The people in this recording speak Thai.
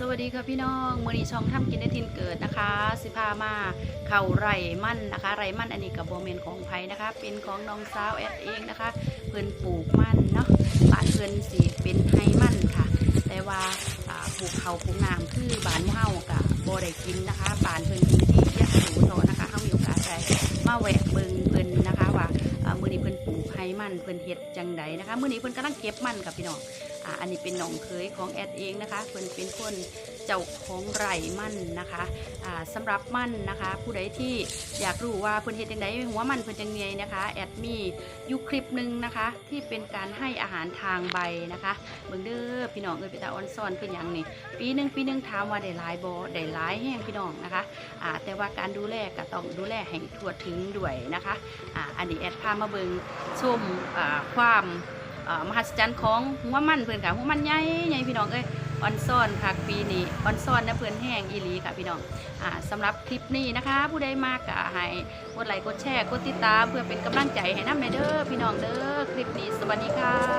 สวัสดีค่ะพี่น้องมือนี้ช่องทำกินได้ทินเกิดนะคะ สิพามาเข่าไร่มั่นนะคะ ไร่มั่นอันนี้กับโบเมนของไผ่นะคะ เป็นของน้องสาวแอดเองนะคะ เพิ่นปลูกมั่นเนาะบ้านเพิ่นสีเป็นไฮมั่นค่ะ แต่ว่าปลูกเขาปลูกน้ำคือบ้านหมู่เฮากับโบได้กินนะคะบ้านเพิ่นอยู่ที่ยะโสธรนะคะเฮามีโอกาสได้มาแหวก มันเพิ่นเห็ดจังใดนะคะเมื่อนี้เพิ่นกำลังเก็บมันกับพี่น้องอ่าอันนี้เป็นน้องเคยของแอดเองนะคะเพิ่นเป็นคน เจ้าของไร่มั่นนะคะอ่าสำหรับมั่นนะคะ ผู้ใดที่อยากรู้ว่าเพิ่นเฮ็ดจังไดหัวมันเพิ่นจังไงนะคะแอดมีอยู่คลิปหนึ่งนะคะ ที่เป็นการให้อาหารทางใบนะคะเบิ่งเด้อพี่น้องเอ้ยไปตาออนซ่อนคือหยังนี่ปีหนึ่งปีหนึ่งถามว่าได้หลายบ่ได้หลายแห้งพี่น้องนะคะอ่าแต่ว่าการดูแลก็ต้องดูแลให้ทั่วถึงด้วยนะคะอ่าอันนี้แอดพามาเบิ่งชมอ่าความมหัศจรรย์ของหัวมันเพื่อนค่ะหัวมันใหญ่ใหญ่พี่น้องเอ้ย ออนซ่อนค่ะปีนี้ออนซ่อนนะเพื่อนแห้งอีหลีค่ะพี่น้องอ่าสำหรับคลิปนี้นะคะ ผู้ใดมากก็ให้กดไลค์กดแชร์กดติดตามเพื่อเป็นกำลังใจให้น้ำในเด้อพี่น้องเด้อคลิปนี้สวัสดีค่ะ